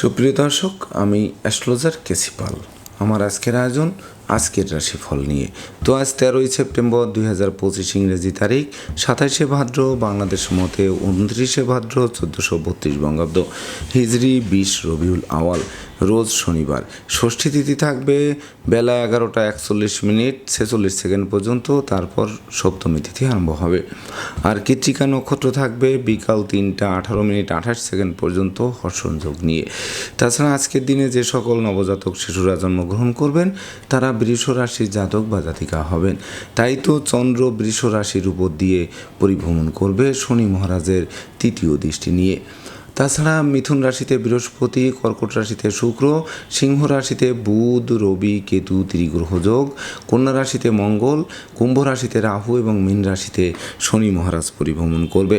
সুপ্রিয় দর্শক, আমি অ্যাস্ট্রোলজার কেসিপাল আমার আজকের আয়োজন আজকের রাশিফল নিয়ে। তো আজ তেরোই সেপ্টেম্বর দুই হাজার পঁচিশ ইংরেজি তারিখ সাতাশে ভাদ্র, বাংলাদেশ মতে উনত্রিশে ভাদ্র, চোদ্দোশো বত্রিশ বঙ্গাব্দ। হিজড়ি বিশ রবিউল আওয়াল। রোজ শনিবার। ষষ্ঠী তিথি থাকবে বেলা এগারোটা একচল্লিশ মিনিট, ছেচল্লিশ সেকেন্ড পর্যন্ত, তারপর সপ্তমী তিথি আরম্ভ হবে। আর কৃত্রিকা নক্ষত্র থাকবে বিকাল তিনটা আঠারো মিনিট, আঠাশ সেকেন্ড পর্যন্ত হর্ষণযোগ নিয়ে। তাছাড়া আজকের দিনে যে সকল নবজাতক শিশুরা জন্মগ্রহণ করবেন, তারা বৃষ রাশির জাতক বা জাতিকা হবেন। তাই তো চন্দ্র বৃষ রাশির উপর দিয়ে পরিভ্রমণ করবে শনি মহারাজের তৃতীয় দৃষ্টি নিয়ে। তাছাড়া মিথুন রাশিতে বৃহস্পতি, কর্কট রাশিতে শুক্র, সিংহ রাশিতে বুধ, রবি, কেতু ত্রিগ্রহযোগ কন্যা রাশিতে মঙ্গল, কুম্ভ রাশিতে রাহু এবং মীন রাশিতে শনি মহারাজ পরিভ্রমণ করবে।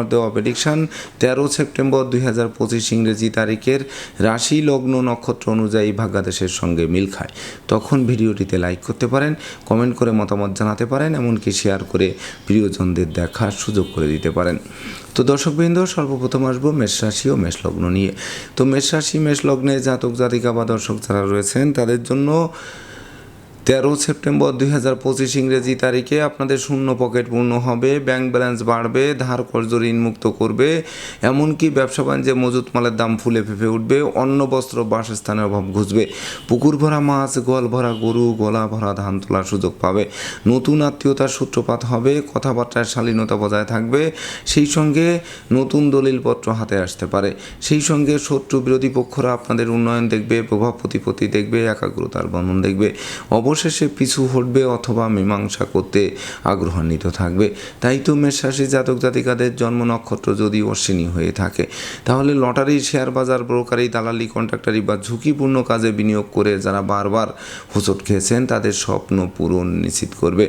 দেওয়া প্রেডিকশান তেরো সেপ্টেম্বর দুই হাজার পঁচিশ ইংরেজি তারিখের রাশি লগ্ন নক্ষত্র অনুযায়ী ভাগ্যাদেশের সঙ্গে মিল খায়। তখন ভিডিওটিতে লাইক করতে পারেন কমেন্ট করে মতামত জানাতে পারেন, এমনকি শেয়ার করে প্রিয়জনদের দেখার সুযোগ করে দিতে পারেন। তো দর্শকবৃন্দ, সর্বপ্রথম আসব মেষ রাশি ও মেষ লগ্ন নিয়ে। তো মেষ রাশি, মেষ লগ্নে জাতক জাতিকা বা দর্শক যারা রয়েছেন, তাদের জন্য তেরো সেপ্টেম্বর দুই হাজার পঁচিশ ইংরেজি তারিখে আপনাদের শূন্য পকেট পূর্ণ হবে ব্যাংক ব্যালেন্স বাড়বে, ধার কর্জ ঋণ মুক্ত করবে, এমনকি ব্যবসা বাণিজ্যে মজুত মালের দাম ফুলে ফেঁপে উঠবে, অন্ন, বস্ত্র, বাসস্থানের অভাব ঘুষবে পুকুর ভরা মাছ, গোয়াল ভরা গরু, গলা ভরা ধান তোলার সুযোগ পাবে। নতুন আত্মীয়তার সূত্রপাত হবে কথাবার্তার শালীনতা বজায় থাকবে, সেই সঙ্গে নতুন দলিলপত্র হাতে আসতে পারে। সেই সঙ্গে শত্রু বিরোধী পক্ষরা আপনাদের উন্নয়ন দেখবে, প্রভাব প্রতিপত্তি দেখবে, একাগ্রতার বন্ধন দেখবে। অবশেষে পিছু হটবে অথবা মীমাংসা করতে আগ্রহান্বিত থাকবে। তাই তো মেষরাশি জাতক জাতিকাদের জন্ম নক্ষত্র যদি অশ্বিনী হয়ে থাকে, তাহলে লটারি, শেয়ার বাজার, ব্রোকারি, দালালি, কন্ট্রাক্টারি বা ঝুঁকিপূর্ণ কাজে বিনিয়োগ করে যারা বারবার হোঁচট খেয়েছেন, তাদের স্বপ্ন পূরণ নিশ্চিত করবে।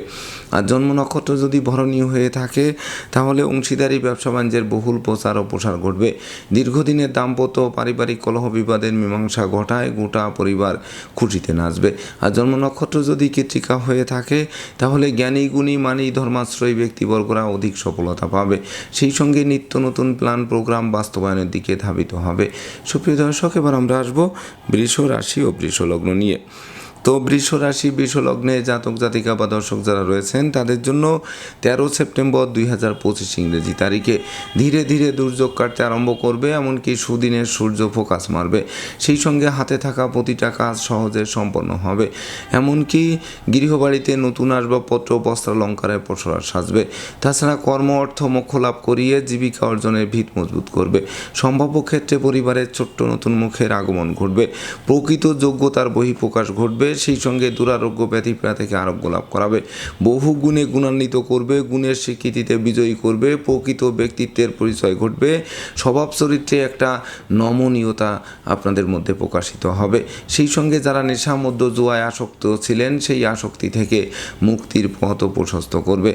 আর জন্ম নক্ষত্র যদি ভরণীয় হয়ে থাকে, তাহলে অংশীদারি, ব্যবসা বাণিজ্যের বহুল প্রচার ও প্রসার ঘটবে। দীর্ঘদিনের দাম্পত্য পারিবারিক কলহ বিবাদের মীমাংসা ঘটায় গোটা পরিবার খুশিতে নাচবে। আর জন্ম নক্ষত্র যদি কৃতিকা হয়ে থাকে, তাহলে জ্ঞানী, গুণী মানেই ধর্মাশ্রয়ী ব্যক্তিবর্গরা অধিক সফলতা পাবে। সেই সঙ্গে নিত্য নতুন প্ল্যান, প্রোগ্রাম বাস্তবায়নের দিকে ধাবিত হবে। সুপ্রিয় দর্শক, এবার আমরা আসব বৃষ রাশি ও বৃষ লগ্ন নিয়ে। তো বৃষ রাশি বৃষ লগ্নে জাতক, জাতিকা বা দর্শক যারা রয়েছেন, তাদের জন্য তেরো সেপ্টেম্বর দুই হাজার পঁচিশ ইংরেজি তারিখে ধীরে ধীরে দুর্যোগ কাটতে আরম্ভ করবে, এমনকি সুদিনের সূর্য ফোকাস মারবে। সেই সঙ্গে হাতে থাকা প্রতিটা কাজ সহজে সম্পন্ন হবে। এমনকি গৃহবাড়িতে নতুন আসবাবপত্র, বস্ত্রালঙ্কারের প্রসার সাজবে। তাছাড়া কর্ম, অর্থ, মোক্ষ লাভ করিয়ে জীবিকা অর্জনের ভিত মজবুত করবে। সম্ভাব্য ক্ষেত্রে পরিবারের ছোট্ট নতুন মুখের আগমন ঘটবে। প্রকৃত যোগ্যতার বহিঃপ্রকাশ ঘটবে। সেই সঙ্গে দুরারোগ্য ব্যতিপ্রা থেকে আরোগ্য লাভ করাবে। বহু গুণে গুণান্বিত করবে, গুণের স্বীকৃতিতে বিজয়ী করবে, প্রকৃত ব্যক্তিত্বের পরিচয় ঘটবে। স্বভাব চরিত্রে একটা নমনীয়তা আপনাদের মধ্যে প্রকাশিত হবে। সেই সঙ্গে যারা নেশা মধ্য জুয়ায় আসক্ত ছিলেন, সেই আসক্তি থেকে মুক্তির পথ প্রশস্ত করবে।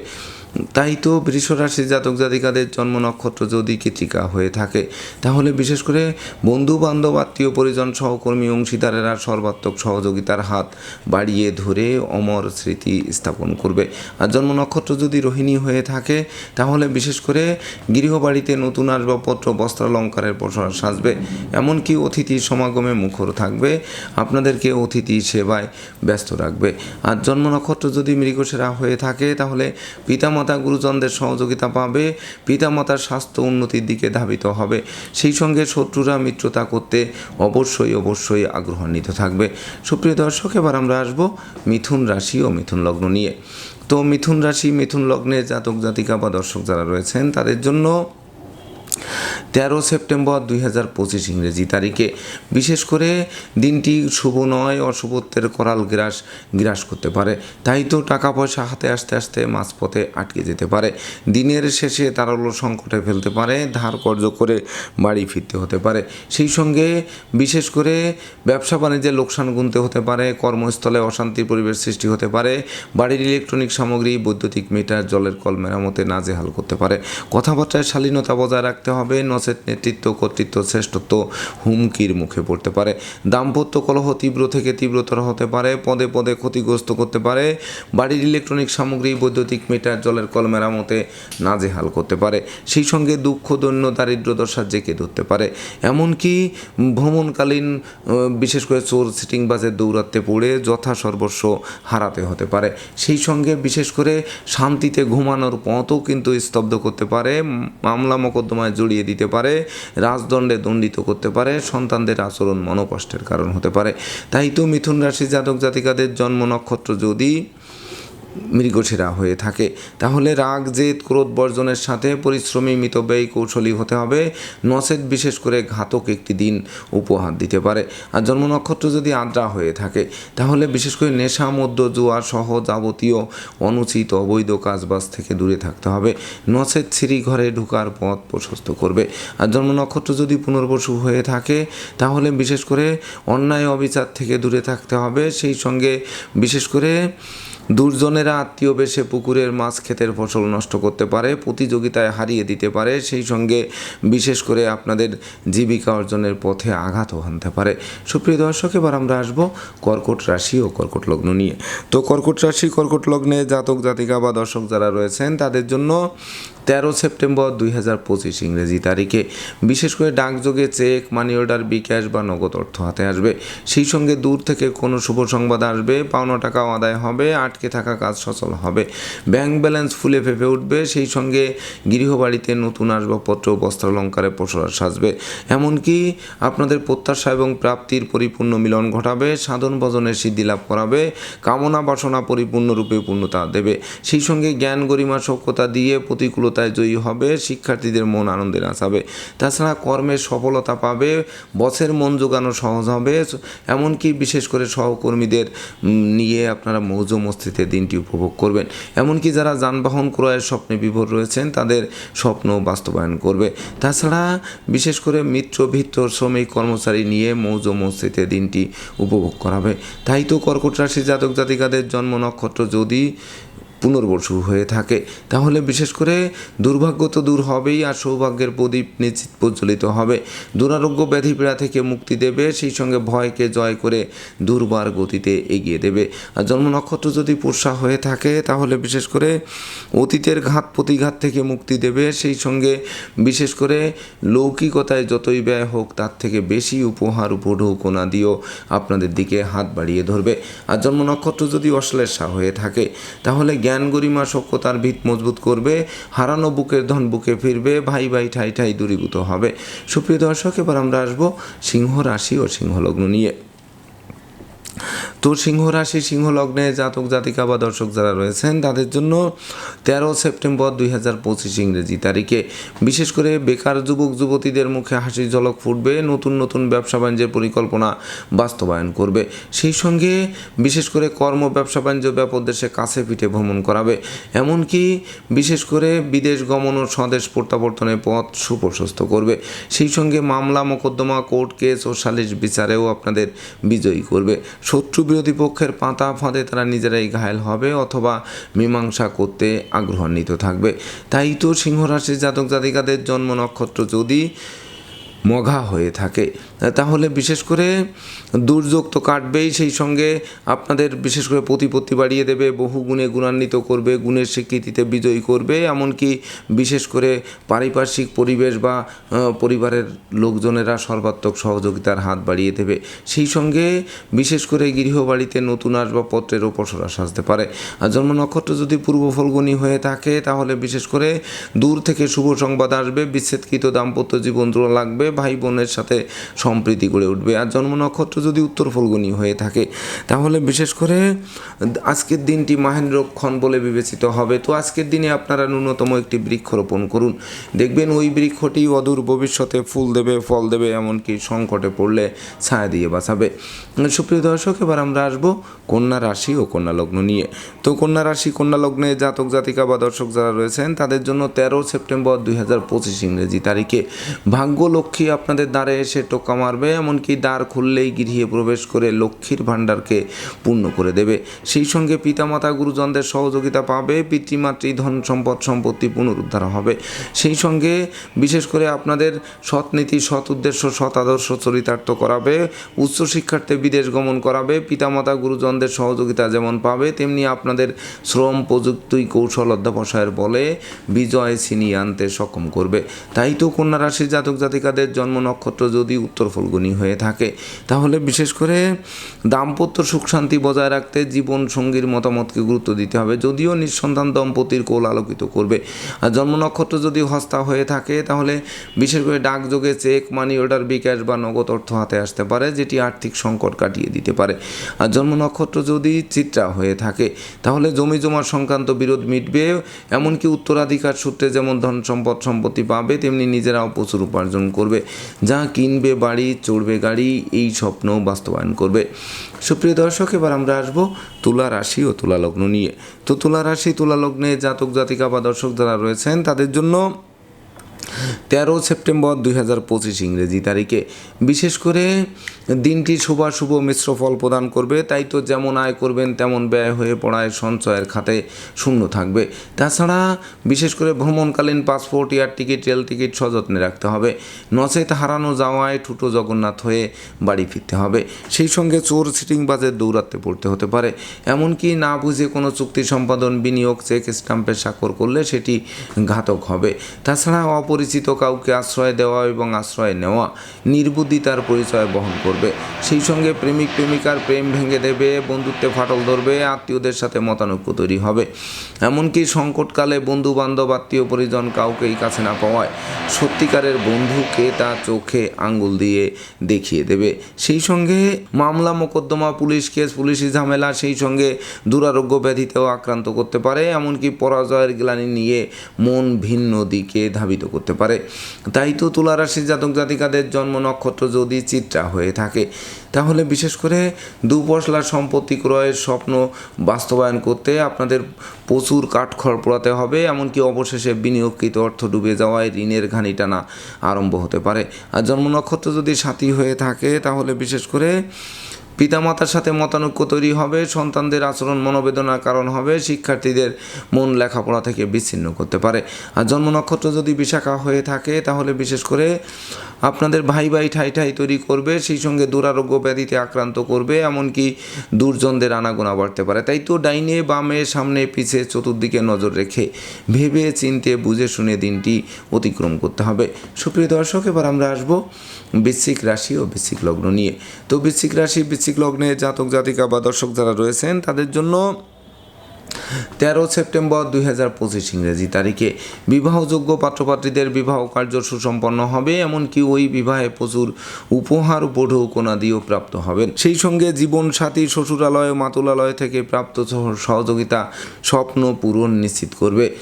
তাই তো বৃষরাশি জাতক জাতিকাদের জন্ম নক্ষত্র যদি কৃতিকা হয়ে থাকে, তাহলে বিশেষ করে বন্ধু বান্ধব আত্মীয় পরিজন সহকর্মী, অংশীদারেরা সর্বাত্মক সহযোগিতার হাত বাড়িয়ে ধরে অমর স্মৃতি স্থাপন করবে। আর জন্ম নক্ষত্র যদি রোহিণী হয়ে থাকে, তাহলে বিশেষ করে গৃহবাড়িতে নতুন আসবাবপত্র, বস্ত্রালঙ্কারের প্রসার সাজবে, এমনকি অতিথির সমাগমে মুখর থাকবে, আপনাদেরকে অতিথি সেবায় ব্যস্ত রাখবে। আর জন্ম নক্ষত্র যদি মৃগসেরা হয়ে থাকে, তাহলে পিতামাতা গুরুজনদের সহযোগিতা পাবে, পিতামাতার স্বাস্থ্য উন্নতির দিকে ধাবিত হবে। সেই সঙ্গে শত্রুরা মিত্রতা করতে অবশ্যই অবশ্যই আগ্রহান্বিত থাকবে। সুপ্রিয় দর্শক, এবার আমরা আসব মিথুন রাশি ও মিথুন লগ্ন নিয়ে। তো মিথুন রাশি, মিথুন লগ্নে জাতক জাতিকা বা দর্শক যারা রয়েছেন, তাদের জন্য তেরো সেপ্টেম্বর দুই হাজার পঁচিশ ইংরেজি তারিখে। বিশেষ করে দিনটি শুভ নয় অশুভত্বের করাল গ্রাস গ্রাস করতে পারে। তাই তো টাকা পয়সা হাতে আসতে আসতে মাঝপথে আটকে যেতে পারে। দিনের শেষে তারল্য সংকটে ফেলতে পারে, ধার কর্য করে বাড়ি ফিরতে হতে পারে। সেই সঙ্গে বিশেষ করে ব্যবসা বাণিজ্যে লোকসান গুনতে হতে পারে, কর্মস্থলে অশান্তির পরিবেশ সৃষ্টি হতে পারে, বাড়ির ইলেকট্রনিক সামগ্রী, বৈদ্যুতিক মিটার, জলের কল মেরামতে নাজেহাল করতে পারে। কথাবার্তায় শালীনতা বজায় রাখতে হবে, নচেত নেতৃত্ব, কর্তৃত্ব, শ্রেষ্ঠত্ব হুমকির মুখে পড়তে পারে। দাম্পত্য কলহ তীব্র থেকে তীব্রতর হতে পারে, পদে পদে ক্ষতিগ্রস্ত করতে পারে। বাড়ির ইলেকট্রনিক সামগ্রী, বৈদ্যুতিক মিটার, জলের কল মেরামতে নাজেহাল করতে পারে। সেই সঙ্গে দুঃখ, দৈন্য, দারিদ্র দশা জেঁকে ধরতে পারে। এমনকি ভ্রমণকালীন বিশেষ করে চোর সিটিং বাজে দৌড়াতে পড়ে যথা সর্বস্ব হারাতে হতে পারে। সেই সঙ্গে বিশেষ করে শান্তিতে ঘুমানোর পথও কিন্তু স্তব্ধ করতে পারে। মামলা, মোকদ্দমায় জড়িয়ে দিতে পারে, রাজদণ্ডে দণ্ডিত করতে পারে, সন্তানদের আচরণ মনোকষ্টের কারণ হতে পারে। তাই তো মিথুন রাশি জাতক জাতিকাদের জন্ম নক্ষত্র যদি মৃগশিরা হয়ে থাকে। তাহলে রাগ, জেদ, ক্রোধ বর্জনের সাথে পরিশ্রমী মিতব্যয়ী কৌশলী হতে হবে। নচেত বিশেষ করে ঘাতক একটি দিন উপহার দিতে পারে। আর জন্ম নক্ষত্র যদি আদ্রা হয়ে থাকে, তাহলে বিশেষ করে নেশা মধ্য জুয়া সহ যাবতীয়, অনুচিত, অবৈধ কাজবাজ থেকে দূরে থাকতে হবে। নচেত সিঁড়ি ঘরে ঢুকার পথ প্রশস্ত করবে। আর জন্ম নক্ষত্র যদি পুনর্বসু হয়ে থাকে, তাহলে বিশেষ করে অন্যায়, অবিচার থেকে দূরে থাকতে হবে। সেই সঙ্গে বিশেষ করে দুর্জনেরা আত্মীয় বেশে পুকুরের মাছ ক্ষেতের ফসল নষ্ট করতে পারে, প্রতিযোগিতায় হারিয়ে দিতে পারে, সেই সঙ্গে বিশেষ করে আপনাদের জীবিকা অর্জনের পথে আঘাতও হানতে পারে। সুপ্রিয় দর্শক, এবার আমরা আসব কর্কট রাশি ও কর্কট লগ্ন নিয়ে। তো কর্কট রাশি, কর্কট লগ্নে জাতক জাতিকা বা দর্শক যারা রয়েছেন, তাদের জন্য তেরো সেপ্টেম্বর দুই হাজার পঁচিশ ইংরেজি তারিখে। বিশেষ করে ডাকযোগে চেক মানি অর্ডার বিকাশ বা নগদ অর্থ হাতে আসবে। সেই সঙ্গে দূর থেকে কোনো শুভ সংবাদ আসবে, পাওনা টাকাও আদায় হবে, আটকে থাকা কাজ সচল হবে। ব্যাংক ব্যালেন্স ফুলে ফেপে উঠবে, সেই সঙ্গে গৃহবাড়িতে নতুন আসবাবপত্র বস্ত্রালঙ্কারে প্রসার সাজবে। এমনকি আপনাদের প্রত্যাশা এবং প্রাপ্তির পরিপূর্ণ মিলন ঘটাবে, সাধন ভজনের সিদ্ধি লাভ করাবে, কামনা বাসনা পরিপূর্ণরূপে পূর্ণতা দেবে। সেই সঙ্গে জ্ঞান গরিমা সক্ষতা দিয়ে প্রতিকূলতায় জয়ী হবে, শিক্ষার্থীদের মন আনন্দে নাচাবে। তাছাড়া কর্মের সফলতা পাবে, বসের মন জোগানো সহজ হবে, এমনকি বিশেষ করে সহকর্মীদের নিয়ে আপনারা মৌজ মস্তিতে দিনটি উপভোগ করবেন। এমনকি যারা যানবাহন ক্রয়ের স্বপ্নে বিভোর রয়েছেন, তাদের স্বপ্ন বাস্তবায়ন করবে। তাছাড়া বিশেষ করে মিত্র ভিত্র শ্রমিক, কর্মচারী নিয়ে মৌজ মস্তিতে দিনটি উপভোগ করাবে। তাই তো কর্কট রাশি জাতক জাতিকাদের জন্ম নক্ষত্র যদি পুনর্বসু হয়ে থাকে। তাহলে বিশেষ করে দুর্ভাগ্য তো দূর হবেই আর সৌভাগ্যের প্রদীপ নিশ্চিত প্রজ্বলিত হবে। দুরারোগ্য ব্যাধি পীড়া থেকে মুক্তি দেবে, সেই সঙ্গে ভয়কে জয় করে দুর্বার গতিতে এগিয়ে দেবে। আর জন্ম নক্ষত্র যদি পোষা হয়ে থাকে, তাহলে বিশেষ করে অতীতের ঘাত প্রতিঘাত থেকে মুক্তি দেবে। সেই সঙ্গে বিশেষ করে লৌকিকতায় যতই ব্যয় হোক, তার থেকে বেশি উপহার, উপঢৌকনা দিয়েও আপনাদের দিকে হাত বাড়িয়ে ধরবে। আর জন্ম নক্ষত্র যদি অশ্লেষা হয়ে থাকে, তাহলে জ্ঞান গরিমা সক্ষতার ভিত মজবুত করবে, হারানো বুকের ধন বুকে ফিরবে, ভাই ভাই ঠাই ঠাই দূরীভূত হবে। সুপ্রিয় দর্শক, এবার আমরা আসব সিংহ রাশি ও সিংহলগ্ন নিয়ে। তো সিংহ রাশি, সিংহ লগ্নে জাতক, জাতিকা বা দর্শক যারা রয়েছেন, তাদের জন্য তেরো সেপ্টেম্বর দুই হাজার পঁচিশ ইংরেজি তারিখে। বিশেষ করে বেকার যুবক, যুবতীদের মুখে হাসির ঝলক ফুটবে, নতুন নতুন ব্যবসা বাণিজ্যের পরিকল্পনা বাস্তবায়ন করবে। সেই সঙ্গে বিশেষ করে কর্ম, ব্যবসা বাণিজ্য ব্যাপক দেশে কাছে পিঠে ভ্রমণ করাবে। এমনকি বিশেষ করে বিদেশ গমন ও স্বদেশ প্রত্যাবর্তনের পথ সুপ্রশস্ত করবে। সেই সঙ্গে মামলা, মোকদ্দমা, কোর্ট কেস ও সালিশ বিচারেও আপনাদের বিজয়ী করবে। শত্রু বিরোধী পক্ষের পাতা ফাঁদে তারা নিজেরাই ঘায়েল হবে অথবা মীমাংসা করতে আগ্রহান্বিত থাকবে। তাই তো সিংহরাশির জাতক জাতিকাদের জন্ম নক্ষত্র যদি মঘা হয়ে থাকে তাহলে বিশেষ করে দুর্যোগ তো কাটবেই, সেই সঙ্গে আপনাদের বিশেষ করে প্রতিপত্তি বাড়িয়ে দেবে, বহু গুণে গুণান্বিত করবে, গুণের স্বীকৃতিতে বিজয়ী করবে, এমনকি বিশেষ করে পারিপার্শ্বিক পরিবেশ বা পরিবারের লোকজনেরা সর্বাত্মক সহযোগিতার হাত বাড়িয়ে দেবে। সেই সঙ্গে বিশেষ করে গৃহবাড়িতে নতুন আসবাবপত্রের উপসরা সাজতে পারে। আর জন্ম নক্ষত্র যদি পূর্ব ফলগুনি হয়ে থাকে, তাহলে বিশেষ করে দূর থেকে শুভ সংবাদ আসবে, বিচ্ছেদকৃত দাম্পত্য জীবন লাগবে ভাই বোনের সাথে সম্প্রীতি গড়ে উঠবে। আর জন্ম নক্ষত্র যদি উত্তর ফলগুনি হয়ে থাকে, তাহলে বিশেষ করে আজকের দিনটি মাহেন্দ্রক্ষণ বলে বিবেচিত হবে। তো আজকের দিনে আপনারা ন্যূনতম একটি বৃক্ষ রোপণ করুন। দেখবেন ওই বৃক্ষটি অদূর ভবিষ্যতে ফুল দেবে, ফল দেবে, এমনকি সংকটে পড়লে ছায়া দিয়ে বাঁচাবে। সুপ্রিয় দর্শক, এবার আমরা আসব কন্যা রাশি ও কন্যা লগ্ন নিয়ে। তো কন্যা রাশি, কন্যা লগ্নে জাতক, জাতিকা বা দর্শক যারা রয়েছেন, তাদের জন্য তেরো সেপ্টেম্বর দুই হাজার পঁচিশ ইংরেজি তারিখে। ভাগ্য লক্ষ্মী আপনাদের দ্বারে এসে টোকা মারবে, এমনকি দ্বার খুললেই গৃহে প্রবেশ করে লক্ষ্মীর ভাণ্ডারকে পূর্ণ করে দেবে। সেই সঙ্গে পিতামাতা গুরুজনদের সহযোগিতা পাবে, পিতৃমাতৃ ধন সম্পদ সম্পত্তি পুনরুদ্ধার হবে। সেই সঙ্গে বিশেষ করে আপনাদের সৎ নীতি, সৎ উদ্দেশ্য, সৎ আদর্শ চরিতার্থ করাবে, উচ্চ উচ্চশিক্ষার্থে বিদেশ গমন করাবে, পিতামাতা গুরুজনদের সহযোগিতা যেমন পাবে, তেমনি আপনাদের শ্রম, প্রযুক্তি, কৌশল অধ্যাবসায়ের বলে বিজয় ছিনিয়ে আনতে সক্ষম করবে। তাই তো কন্যা রাশির জাতক জাতিকাদের জন্ম নক্ষত্র যদি উত্তর ফলগুনি হয়ে থাকে। তাহলে বিশেষ করে দাম্পত্য সুখ শান্তি বজায় রাখতে জীবন সঙ্গীর মতামতকে গুরুত্ব দিতে হবে। যদিও নিঃসন্তান দম্পতির কোল আলোকিত করবে। আর জন্ম নক্ষত্র যদি হস্তা হয়ে থাকে, তাহলে বিশেষ করে ডাকযোগে চেক, মানি অর্ডার, বিকাশ বা নগদ অর্থ হাতে আসতে পারে, যেটি আর্থিক সংকট কাটিয়ে দিতে পারে। আর জন্ম নক্ষত্র যদি চিত্রা হয়ে থাকে, তাহলে জমি জমা সংক্রান্ত বিরোধ মিটবে। এমনকি উত্তরাধিকার সূত্রে যেমন ধন সম্পদ সম্পত্তি পাবে, তেমনি নিজেরাও প্রচুর উপার্জন করবে। যা কিনবে বাড়ি চড়বে গাড়ি, এই স্বপ্ন বাস্তবায়ন করবে। সুপ্রিয় দর্শক, এবার আমরা আসব তুলা রাশি ও তুলা লগ্ন নিয়ে। তো তুলা রাশি, তুলা লগ্নে জাতক, জাতিকা বা দর্শক যারা রয়েছেন, তাদের জন্য তেরো সেপ্টেম্বর দুই হাজার পঁচিশ ইংরেজি তারিখে। বিশেষ করে দিনটি শুভাশুভ মিশ্র ফল প্রদান করবে। তাই তো যেমন আয় করবেন, তেমন ব্যয় হয়ে পড়ায় সঞ্চয়ের খাতে শূন্য থাকবে। তাছাড়া বিশেষ করে ভ্রমণকালীন passport, air ticket, rail ticket সযত্নে রাখতে হবে। নচেত হারানো যাওয়ায় ঠুটো জগন্নাথ হয়ে বাড়ি ফিরতে হবে। সেই সঙ্গে চোর সিটিং বাজের দৌরাত্মে পড়তে হতে পারে। এমনকি না বুঝে কোনো চুক্তি সম্পাদন, বিনিয়োগ, চেক স্টাম্পের স্বাক্ষর করলে সেটি ঘাতক হবে। তাছাড়া অপরিচিত কাউকে আশ্রয় দেওয়া এবং আশ্রয় নেওয়া, নির্বুদ্ধিতার পরিচয় বহন করবে। সেই সঙ্গে প্রেমিক প্রেমিকার প্রেম ভেঙে দেবে, বন্ধুত্বে ফাটল ধরবে, আত্মীয়দের সাথে মতানৈক্য তৈরি হবে। এমনকি সংকটকালে বন্ধু বান্ধব আত্মীয় পরিজন কাউকেই কাছে না পাওয়ায় সত্যিকারের বন্ধুকে তা চোখে আঙ্গুল দিয়ে দেখিয়ে দেবে। সেই সঙ্গে মামলা, মোকদ্দমা, পুলিশ কেস, পুলিশি ঝামেলা, সেই সঙ্গে দুরারোগ্য ব্যাধিতেও আক্রান্ত করতে পারে, এমনকি পরাজয়ের গ্লানি নিয়ে মন ভিন্ন দিকে ধাবিত করতে পারে। তাই তো তুলা রাশির জাতক জাতিকাদের জন্ম নক্ষত্র যদি চিত্রা হয়ে থাকে তাহলে বিশেষ করে দুপশলার সম্পত্তি ক্রয়ের স্বপ্ন বাস্তবায়ন করতে আপনাদের প্রচুর কাঠখড় পোড়াতে হবে, এমনকি অবশেষে বিনিয়োগকৃত অর্থ ডুবে যাওয়ায় ঋণের ঘানি টানা আরম্ভ হতে পারে। আর জন্ম নক্ষত্র যদি সাথী হয়ে থাকে, তাহলে বিশেষ করে পিতামাতার সাথে মতানৈক্য তৈরি হবে, সন্তানদের আচরণ মনোবেদনার কারণ হবে, শিক্ষার্থীদের মন লেখাপড়া থেকে বিচ্ছিন্ন করতে পারে। আর জন্ম নক্ষত্র যদি বিশাখা হয়ে থাকে, তাহলে বিশেষ করে আপনাদের ভাই ভাই ঠাই ঠাই তৈরি করবে, সেই সঙ্গে দুরারোগ্য ব্যাধিতে আক্রান্ত করবে, এমনকি দুর্জনদের আনাগোনা বাড়তে পারে। তাই তো ডাইনে, বামে, সামনে, পিছে, চতুর্দিকে নজর রেখে ভেবে, চিনতে, বুঝে, শুনে দিনটি অতিক্রম করতে হবে। সুপ্রিয় দর্শক, এবার আমরা আসব বৃশ্চিক রাশি ও বৃশ্চিক লগ্ন নিয়ে। তো বৃশ্চিক রাশি, বৃশ্চিক লগ্নে জাতক জাতিকা বা দর্শক যারা রয়েছেন, তাদের জন্য তেরো সেপ্টেম্বর দুই হাজার পঁচিশ ইংরেজি তারিখে বিবাহযোগ্য পাত্রপাত্রীদের বিবাহ কার্য সুসম্পন্ন হবে, এমনকি ওই বিবাহে প্রচুর উপহার বধূকোনা দিয়েও প্রাপ্ত হবেন। সেই সঙ্গে জীবনসাথী, শ্বশুরালয় মাতুলালয় থেকে প্রাপ্ত সহ- সহযোগিতা স্বপ্ন পূরণ নিশ্চিত করবে।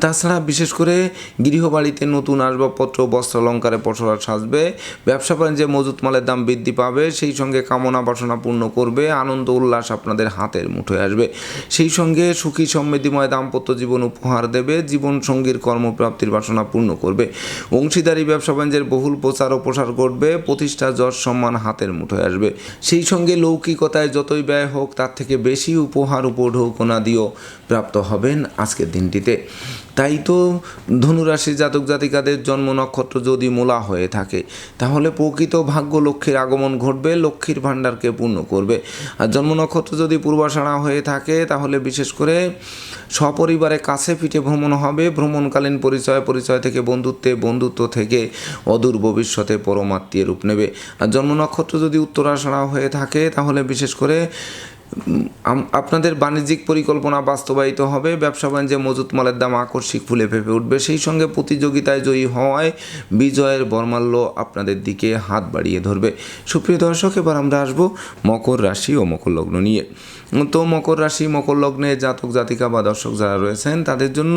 তাছাড়া বিশেষ করে গৃহবাড়িতে নতুন আসবাবপত্র, বস্ত্র অলঙ্কারে পসরা সাজবে। ব্যবসা বাণিজ্যে মজুত মালের দাম বৃদ্ধি পাবে, সেই সঙ্গে কামনা বাসনা পূর্ণ করবে, আনন্দ উল্লাস আপনাদের হাতের মুঠোয় আসবে। সেই সঙ্গে সুখী সমৃদ্ধিময় দাম্পত্য জীবন উপহার দেবে জীবন সঙ্গীর কর্মপ্রাপ্তির বাসনা পূর্ণ করবে। অংশীদারি ব্যবসা বাণিজ্যের বহুল প্রচার ও প্রসার করবে প্রতিষ্ঠা, যশ, সম্মান হাতের মুঠোয় আসবে। সেই সঙ্গে লৌকিকতায় যতই ব্যয় হোক, তার থেকে বেশি উপহার, উপঢৌকনা দিয়েও প্রাপ্ত হবেন আজকের দিনটিতে। তাই তো ধনুরাশি জাতক জাতিকাদের জন্ম নক্ষত্র যদি মোলা হয়ে থাকে, তাহলে প্রকৃত ভাগ্য লক্ষ্মীর আগমন ঘটবে, লক্ষ্মীর ভাণ্ডারকে পূর্ণ করবে। আর জন্ম নক্ষত্র যদি পূর্বাষাঢ়া হয়ে থাকে, তাহলে বিশেষ করে সপরিবারে কাছে পিঠে ভ্রমণ হবে, ভ্রমণকালীন পরিচয় পরিচয় থেকে বন্ধুত্বে, বন্ধুত্ব থেকে অদূর ভবিষ্যতে পরমাত্মীয় রূপ নেবে। আর জন্ম নক্ষত্র যদি উত্তরাষাঢ়া হয়ে থাকে, তাহলে বিশেষ করে আপনাদের বাণিজ্যিক পরিকল্পনা বাস্তবায়িত হবে, ব্যবসা বাণিজ্যে মজুত মালের দাম আকস্মিক ফুলে ফেপে উঠবে। সেই সঙ্গে প্রতিযোগিতায় জয়ী হওয়ায় বিজয়ের বর্মাল্য আপনাদের দিকে হাত বাড়িয়ে ধরবে। সুপ্রিয় দর্শক, এবার আমরা আসব মকর রাশি ও মকর লগ্ন নিয়ে। তো মকর রাশি, মকর লগ্নে জাতক জাতিকা বা দর্শক যারা রয়েছেন, তাদের জন্য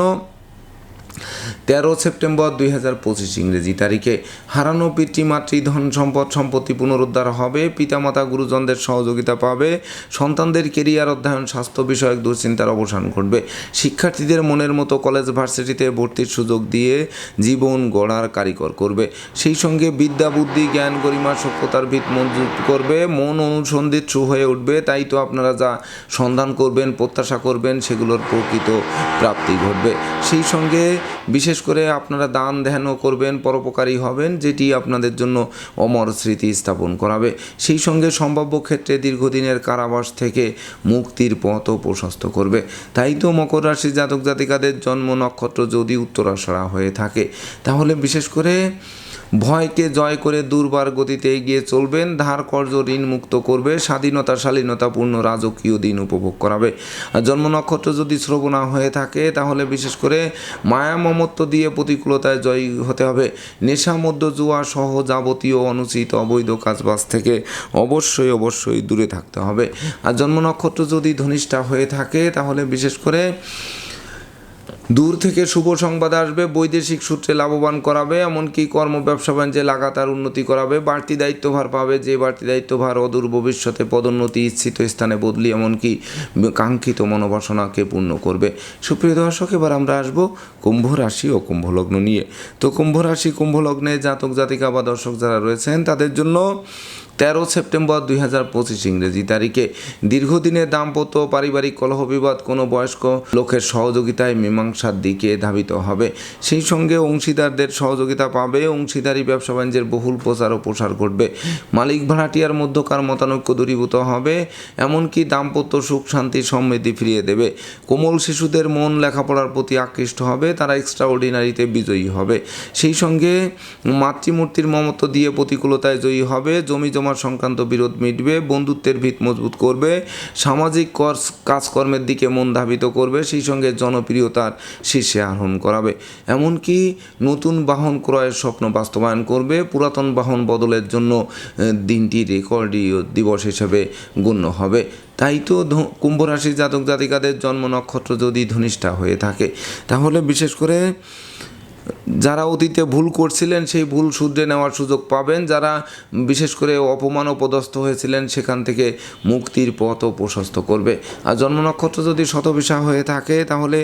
তেরো সেপ্টেম্বর দুই হাজার পঁচিশ ইংরেজি তারিখে হারানো পিতৃমাতৃ ধন সম্পদ, সম্পত্তি পুনরুদ্ধার হবে। পিতামাতা, গুরুজনদের সহযোগিতা পাবে। সন্তানদের কেরিয়ার অধ্যয়ন, স্বাস্থ্য বিষয়ক দুশ্চিন্তার অবসান ঘটবে। শিক্ষার্থীদের মনের মতো কলেজ, ভার্সিটিতে ভর্তির সুযোগ দিয়ে জীবন গড়ার কারিকর করবে। সেই সঙ্গে বিদ্যা, বুদ্ধি, জ্ঞান, গরিমা, সভ্যতার ভিত মজবুত করবে। মন অনুসন্ধিত অনুসন্ধিৎসু হয়ে উঠবে। তাই তো আপনারা যা সন্ধান করবেন, প্রত্যাশা করবেন, সেগুলোর প্রকৃত প্রাপ্তি ঘটবে। সেই সঙ্গে বিশেষ করে আপনারা দান ধ্যানও করবেন, পরোপকারী হবেন, যেটি আপনাদের জন্য অমর স্মৃতি স্থাপন করাবে। সেই সঙ্গে সম্ভাব্য ক্ষেত্রে দীর্ঘদিনের কারাবাস থেকে মুক্তির পথও প্রশস্ত করবে। তাই তো মকর রাশি জাতক জাতিকাদের জন্ম নক্ষত্র যদি উত্তরাসরা হয়ে থাকে, তাহলে বিশেষ করে ভয়কে জয় করে দুর্বার গতিতে এগিয়ে চলবেন। ধার কর্জ ঋণ মুক্ত করবে। স্বাধীনতা, শালীনতাপূর্ণ রাজকীয় দিন উপভোগ করাবে। জন্ম নক্ষত্র যদি শ্রবণা হয়ে থাকে, তাহলে বিশেষ করে মায়া মমত্ব দিয়ে প্রতিকূলতায় জয়ী হতে হবে। নেশা মধ্য জুয়া সহ যাবতীয় অনুচিত অবৈধ কাজবাজ থেকে অবশ্যই অবশ্যই দূরে থাকতে হবে। আর জন্ম নক্ষত্র যদি ধনিষ্ঠা হয়ে থাকে, তাহলে বিশেষ করে দূর থেকে শুভ সংবাদ আসবে, বৈদেশিক সূত্রে লাভবান করাবে, এমনকি কর্ম ব্যবসা বাণিজ্যে লাগাতার উন্নতি করাবে। বাড়তি দায়িত্বভার পাবে, যে বাড়তি দায়িত্বভার অদূর ভবিষ্যতে পদোন্নতি ইচ্ছিত স্থানে বদলি, এমনকি কাঙ্ক্ষিত মনোবাসনাকে পূর্ণ করবে। সুপ্রিয় দর্শক, এবার আমরা আসব কুম্ভ রাশি ও কুম্ভ লগ্ন নিয়ে। তো কুম্ভ রাশি, কুম্ভ লগ্নে জাতক জাতিকা বা দর্শক যারা রয়েছেন, তাদের জন্য তেরো সেপ্টেম্বর দুই হাজার পঁচিশ ইংরেজি তারিখে দীর্ঘদিনের দাম্পত্য পারিবারিক কলহ বিবাদ কোনো বয়স্ক লোকের সহযোগিতায় মীমাংসার দিকে ধাবিত হবে। সেই সঙ্গে অংশীদারদের সহযোগিতা পাবে। অংশীদারি, ব্যবসা বাণিজ্যের বহুল প্রচার ও প্রসার ঘটবে। মালিক ভাড়াটিয়ার মধ্যকার মতানৈক্য দূরীভূত হবে। এমনকি দাম্পত্য সুখ, শান্তি সমৃদ্ধি ফিরিয়ে দেবে। কোমল শিশুদের মন লেখাপড়ার প্রতি আকৃষ্ট হবে। তারা এক্সট্রা অর্ডিনারিতে বিজয়ী হবে। সেই সঙ্গে মাতৃমূর্তির মমত্ব দিয়ে প্রতিকূলতায় জয়ী হবে। জমি জমা সংক্রান্ত বিরোধ মিটবে, বন্ধুত্বের ভিত মজবুত করবে, সামাজিক কর কাজকর্মের দিকে মন ধাবিত করবে, সেই সঙ্গে জনপ্রিয়তার শীর্ষে আরোহণ করাবে। এমনকি নতুন বাহন ক্রয়ের স্বপ্ন বাস্তবায়ন করবে, পুরাতন বাহন বদলের জন্য দিনটি রেকর্ডীয় দিবস হিসেবে গণ্য হবে। তাই তো ধ- কুম্ভ রাশির জাতক জাতিকাদের জন্ম নক্ষত্র যদি ধনিষ্ঠা হয়ে থাকে, তাহলে বিশেষ করে যারা অতীতে ভুল করছিলেন, সেই ভুল শুধরে নেওয়ার সুযোগ পাবেন। যারা বিশেষ করে অপমান পদস্থ হয়েছিলেন, সেখান থেকে মুক্তির পথও প্রশস্ত করবে। আর জন্ম নক্ষত্র যদি শতবিশা হয়ে থাকে, তাহলে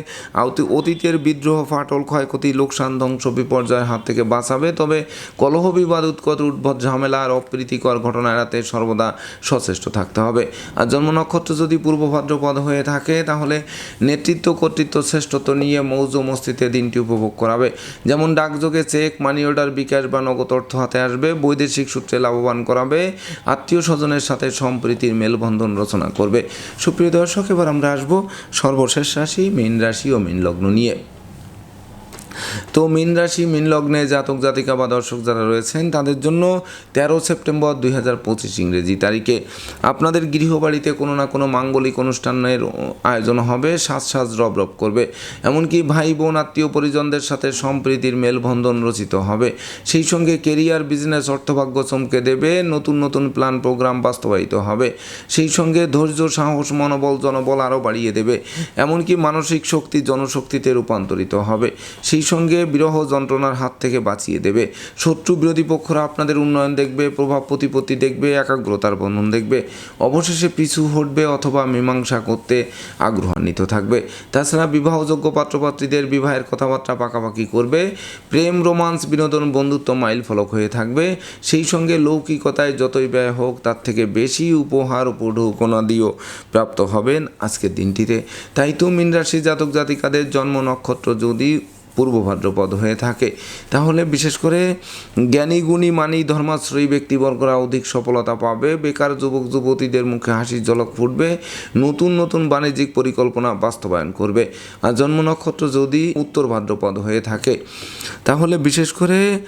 অতীতের বিদ্রোহ, ফাটল, ক্ষয়ক্ষতি, লোকসান, ধ্বংস, বিপর্যয়ের হাত থেকে বাঁচাবে। তবে কলহ, বিবাদ, উৎকট, উদ্ভট, ঝামেলা আর অপ্রীতিকর ঘটনা এড়াতে সর্বদা সচেষ্ট থাকতে হবে। আর জন্ম নক্ষত্র যদি পূর্ব ভাদ্রপদ হয়ে থাকে, তাহলে নেতৃত্ব, কর্তৃত্ব, শ্রেষ্ঠত্ব নিয়ে মৌজ মস্তিতে দিনটি উপভোগ করাবে। যেমন ডাকযোগে চেক মানি অর্ডার বিকাশ বা নগদ অর্থ হাতে আসবে, বৈদেশিক সূত্রে লাভবান করাবে আত্মীয় স্বজনের সাথে সম্প্রীতির মেলবন্ধন রচনা করবে। সুপ্রিয় দর্শক, এবার আমরা আসব সর্বশেষ রাশি, মীন রাশি ও মীন লগ্ন নিয়ে। তো মীন রাশি, মীন লগ্নে জাতক, জাতিকা বা দর্শক যারা রয়েছেন, তাদের জন্য তেরো সেপ্টেম্বর দুই হাজার পঁচিশ ইংরেজি তারিখে। আপনাদের গৃহবাড়িতে কোনো না কোনো মাঙ্গলিক অনুষ্ঠানের আয়োজন হবে, সাজ সাজ রব রব করবে। এমনকি ভাই বোন, আত্মীয় পরিজনদের সাথে সম্প্রীতির মেলবন্ধন রচিত হবে। সেই সঙ্গে কেরিয়ার, বিজনেস, অর্থভাগ্য চমকে দেবে, নতুন নতুন প্ল্যান, প্রোগ্রাম বাস্তবায়িত হবে। সেই সঙ্গে ধৈর্য, সাহস, মনোবল, জনবল আরও বাড়িয়ে দেবে। এমনকি মানসিক শক্তি, জনশক্তিতে রূপান্তরিত হবে। সেই সঙ্গে বিরহ যন্ত্রণার হাত থেকে বাঁচিয়ে দেবে। শত্রু বিরোধী পক্ষরা আপনাদের উন্নয়ন দেখবে, প্রভাব প্রতিপত্তি দেখবে, একাগ্রতার বন্ধন দেখবে। অবশেষে পিছু হটবে অথবা মীমাংসা করতে আগ্রহান্বিত থাকবে। তাছাড়া বিবাহযোগ্য পাত্রপাত্রীদের বিবাহের কথাবার্তা পাকাপাকি করবে। প্রেম, রোমান্স, বিনোদন, বন্ধুত্ব মাইল ফলক হয়ে থাকবে। সেই সঙ্গে লৌকিকতায় যতই ব্যয় হোক, তার থেকে বেশি উপহার উপঢৌকনাদিও প্রাপ্ত হবেন আজকের দিনটিতে। তাই তো মীন রাশি জাতক জাতিকাদের জন্ম নক্ষত্র যদি পূর্ব ভাদ্রপদ হয়ে থাকে। তাহলে বিশেষ করে জ্ঞানী, গুণী, মানি, ধর্মাশ্রয়ী ব্যক্তিবর্গরা অধিক সফলতা পাবে। বেকার যুবক, যুবতীদের মুখে হাসির জলক ফুটবে। নতুন নতুন বাণিজ্যিক পরিকল্পনা বাস্তবায়ন করবে। আর জন্ম নক্ষত্র যদি উত্তর ভাদ্রপদ হয়ে থাকে, তাহলে বিশেষ করে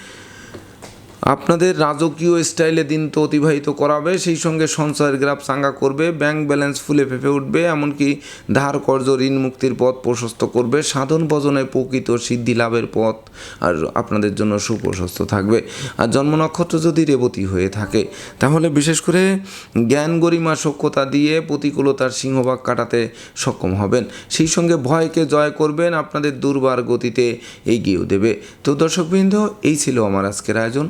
আপনাদের রাজকীয় স্টাইলে দিন তো অতিবাহিত করাবে, সেই সঙ্গে সঞ্চয়ের গ্রাফ চাঙ্গা করবে, ব্যাংক ব্যালেন্স ফুলে ফেপে উঠবে, এমনকি ধার কর্জ ঋণ মুক্তির পথ প্রশস্ত করবে, সাধন ভজনে প্রকৃত সিদ্ধি লাভের পথ, আর আপনাদের জন্য সুপ্রশস্ত থাকবে। আর জন্ম নক্ষত্র যদি রেবতী হয়ে থাকে, তাহলে বিশেষ করে জ্ঞান গরিমা সক্ষতা দিয়ে প্রতিকূলতার সিংহভাগ কাটাতে সক্ষম হবেন। সেই সঙ্গে ভয়কে জয় করবেন, আপনাদের দুর্বার গতিতে এগিয়েও দেবে। তো দর্শকবৃন্দ, এই ছিল আমার আজকের আয়োজন।